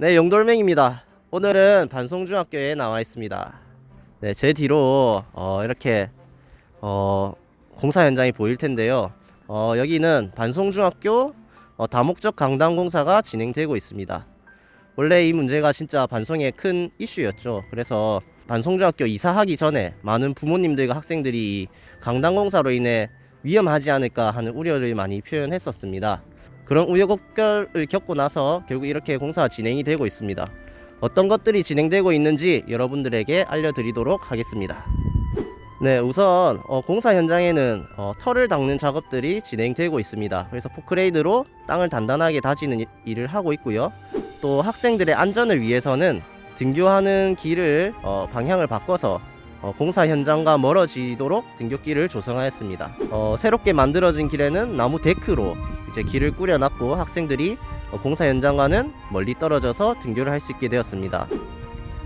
네, 용돌맹입니다. 오늘은 반송중학교에 나와 있습니다. 네, 제 뒤로 어, 이렇게 어, 공사 현장이 보일 텐데요. 어, 여기는 반송중학교 어, 다목적 강당 공사가 진행되고 있습니다. 원래 이 문제가 진짜 반송의 큰 이슈였죠. 그래서 반송중학교 이사하기 전에 많은 부모님들과 학생들이 이 강당 공사로 인해 위험하지 않을까 하는 우려를 많이 표현했었습니다. 그런 우여곡절을 겪고 나서 결국 이렇게 공사가 진행이 되고 있습니다. 어떤 것들이 진행되고 있는지 여러분들에게 알려드리도록 하겠습니다. 네, 우선 어, 공사 현장에는 어, 털을 닦는 작업들이 진행되고 있습니다. 그래서 포크레이드로 땅을 단단하게 다지는 이- 일을 하고 있고요. 또 학생들의 안전을 위해서는 등교하는 길을 어, 방향을 바꿔서 어, 공사 현장과 멀어지도록 등교길을 조성하였습니다. 어, 새롭게 만들어진 길에는 나무 데크로 이제 길을 꾸려놨고 학생들이 어, 공사 현장과는 멀리 떨어져서 등교를 할 수 있게 되었습니다.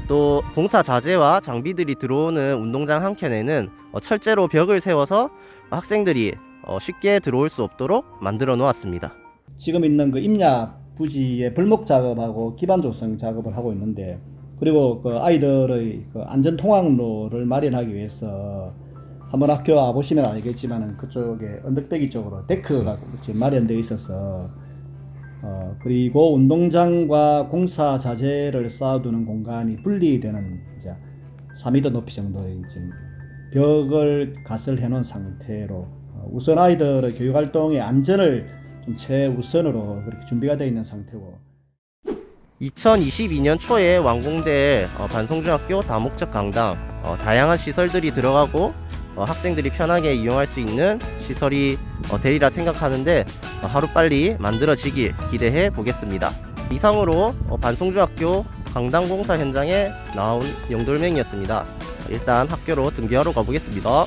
또 공사 자재와 장비들이 들어오는 운동장 한켠에는 어, 철제로 벽을 세워서 학생들이 어, 쉽게 들어올 수 없도록 만들어 놓았습니다. 지금 있는 그 임야 부지의 벌목 작업하고 기반 조성 작업을 하고 있는데 그리고 그 아이들의 그 안전 통학로를 마련하기 위해서 한번 학교 와 보시면 알겠지만은 그쪽에 언덕배기 쪽으로 데크가 마련되어 있어서 어 그리고 운동장과 공사 자재를 쌓아두는 공간이 분리되는 이제 4m 높이 정도의 지금 벽을 가설해 놓은 상태로 어, 우선 아이들의 교육 활동의 안전을 좀 최우선으로 그렇게 준비가 되어 있는 상태고. 2022년 초에 완공될 어, 반송중학교 다목적 강당 어, 다양한 시설들이 들어가고 어, 학생들이 편하게 이용할 수 있는 시설이 어, 되리라 생각하는데 어, 하루빨리 만들어지길 기대해 보겠습니다. 이상으로 어, 반송중학교 강당 공사 현장에 나온 영돌맹이었습니다. 어, 일단 학교로 등교하러 가보겠습니다.